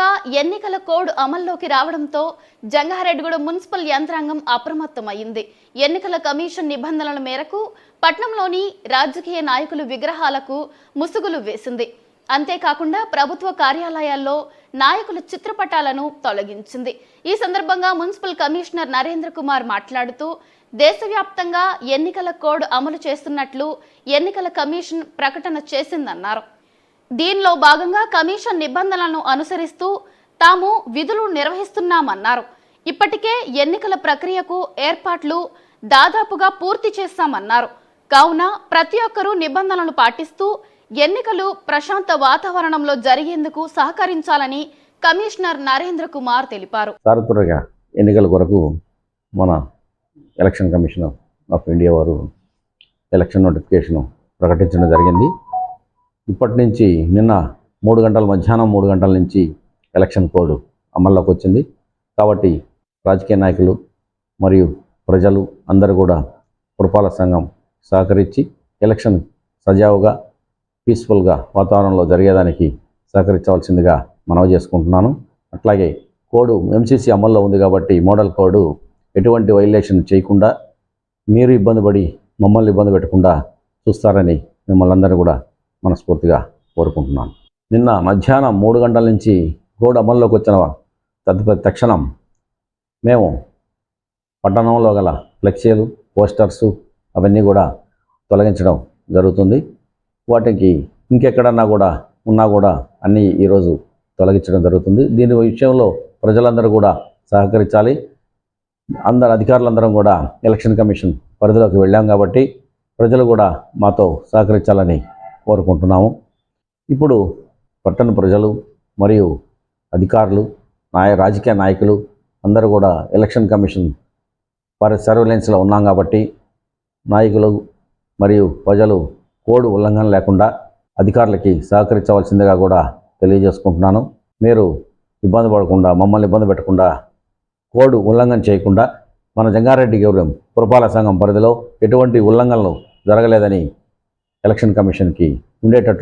వ్యాప్తంగా ఎన్నికల కోడ్ అమల్లోకి రావడంతో జంగారెడ్డిగూడ మున్సిపల్ యంత్రాంగం అప్రమత్తమైంది ఎన్నికల కమిషన్ నిబంధనల మేరకు పట్నంలోని రాజకీయ నాయకుల విగ్రహాలకు ముసుగులు వేసింది. అంతేకాకుండా ప్రభుత్వ కార్యాలయాల్లో నాయకుల చిత్రపటాలను తొలగించింది. ఈ సందర్భంగా మున్సిపల్ కమిషనర్ నరేంద్ర కుమార్ మాట్లాడుతూ దేశవ్యాప్తంగా ఎన్నికల కోడ్ అమలు చేస్తున్నట్లు ఎన్నికల కమిషన్ ప్రకటన చేసిందన్నారు. దీనిలో భాగంగా కమిషన్ నిబంధనలను అనుసరిస్తూ తాము విధులు నిర్వహిస్తున్నామన్నారు. ఇప్పటికే ఎన్నికల ప్రక్రియకు ఏర్పాట్లు దాదాపుగా పూర్తి చేస్తామన్నారు. కావున ప్రతి ఒక్కరూ నిబంధనలు పాటిస్తూ ఎన్నికలు ప్రశాంత వాతావరణంలో జరిగేందుకు సహకరించాలని కమిషనర్ నరేంద్ర కుమార్ తెలిపారు. సారథురగా ఎన్నికల కొరకు మన ఎలక్షన్ కమిషనర్ ఆఫ్ ఇండియా వారు ఎలక్షన్ నోటిఫికేషన్ ప్రకటించడం జరిగింది. ఇప్పటి నుంచి నిన్న మూడు గంటల మధ్యాహ్నం మూడు గంటల నుంచి ఎలక్షన్ కోడ్ అమల్లోకి వచ్చింది. కాబట్టి రాజకీయ నాయకులు మరియు ప్రజలు అందరూ కూడా పురపాలక సంఘం సహకరించి ఎలక్షన్ సజావుగా పీస్ఫుల్గా వాతావరణంలో జరిగేదానికి సహకరించవలసిందిగా మనవి చేసుకుంటున్నాను. అట్లాగే కోడ్ ఎంసీసీ అమల్లో ఉంది కాబట్టి మోడల్ కోడ్ ఎటువంటి వైలేషన్ చేయకుండా మీరు ఇబ్బంది పడి మమ్మల్ని ఇబ్బంది పెట్టకుండా చూస్తారని మిమ్మల్ని అందరూ కూడా మనస్ఫూర్తిగా కోరుకుంటున్నాను. నిన్న మధ్యాహ్నం మూడు గంటల నుంచి కోడ్ అమల్లోకి వచ్చిన తదుపరి తక్షణం మేము పట్టణంలో గల ఫ్లెక్సీలు పోస్టర్సు అవన్నీ కూడా తొలగించడం జరుగుతుంది. వాటికి ఇంకెక్కడన్నా కూడా ఉన్నా కూడా అన్నీ ఈరోజు తొలగించడం జరుగుతుంది. దీని విషయంలో ప్రజలందరూ కూడా సహకరించాలి. అందరు అధికారులందరం కూడా ఎలక్షన్ కమిషన్ పరిధిలోకి వెళ్ళాం కాబట్టి ప్రజలు కూడా మాతో సహకరించాలని కోరుకుంటున్నాము. ఇప్పుడు పట్టణ ప్రజలు మరియు అధికారులు నాయ రాజకీయ నాయకులు అందరూ కూడా ఎలక్షన్ కమిషన్ వారి సర్వేలెన్స్లో ఉన్నాం కాబట్టి నాయకులు మరియు ప్రజలు కోడ్ ఉల్లంఘన లేకుండా అధికారులకి సహకరించవలసిందిగా కూడా తెలియజేసుకుంటున్నాను. మీరు ఇబ్బంది పడకుండా మమ్మల్ని ఇబ్బంది పెట్టకుండా కోడ్ ఉల్లంఘన చేయకుండా మన జంగారెడ్డి గౌరవం పురపాలక సంఘం పరిధిలో ఎటువంటి ఉల్లంఘనలు జరగలేదని ఎలక్షన్ కమిషన్కి ఉండేటట్లు